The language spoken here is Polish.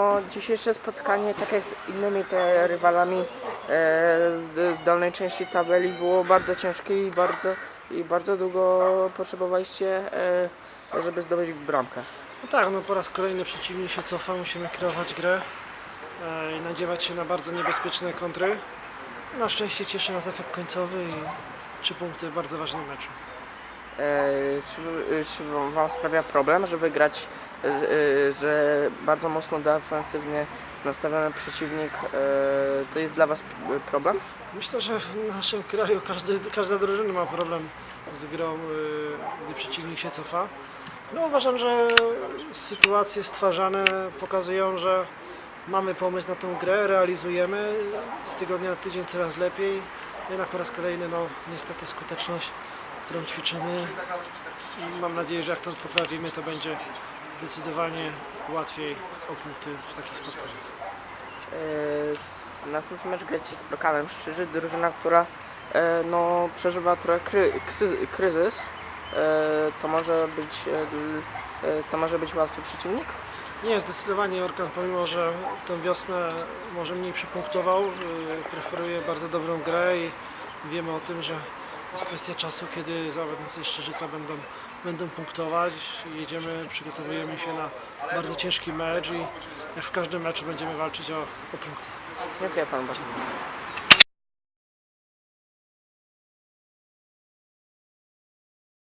No, dzisiejsze spotkanie, tak jak z innymi te rywalami e, z, z dolnej części tabeli, było bardzo ciężkie i bardzo, i bardzo długo potrzebowaliście, e, żeby zdobyć bramkę. No tak, no po raz kolejny przeciwnik się cofa, musimy kierować grę e, i nadziewać się na bardzo niebezpieczne kontry. Na szczęście cieszy nas efekt końcowy i trzy punkty w bardzo ważnym meczu. E, czy, czy Wam sprawia problem, że wygrać, że, e, że bardzo mocno defensywnie nastawiony przeciwnik, e, to jest dla Was problem? Myślę, że w naszym kraju każdy, każda drużyna ma problem z grą, y, gdy przeciwnik się cofa. No uważam, że sytuacje stwarzane pokazują, że mamy pomysł na tą grę, realizujemy z tygodnia na tydzień coraz lepiej. Jednak po raz kolejny, no niestety skuteczność, którą ćwiczymy. Mam nadzieję, że jak to poprawimy, to będzie zdecydowanie łatwiej o punkty w takich spotkaniach. E, Następny mecz gracie z Brokanem Szczyży, drużyna, która e, no, przeżywa trochę kry, ksy- kryzys. E, To może być to może być łatwy przeciwnik? Nie, zdecydowanie Orkan, pomimo że tę wiosnę może mniej przypunktował, yy, preferuje bardzo dobrą grę i wiemy o tym, że to jest kwestia czasu, kiedy zawodnicy z Szczerzyca będą, będą punktować. Jedziemy, przygotowujemy się na bardzo ciężki mecz i jak w każdym meczu będziemy walczyć o, o punkty. Dziękuję panu bardzo.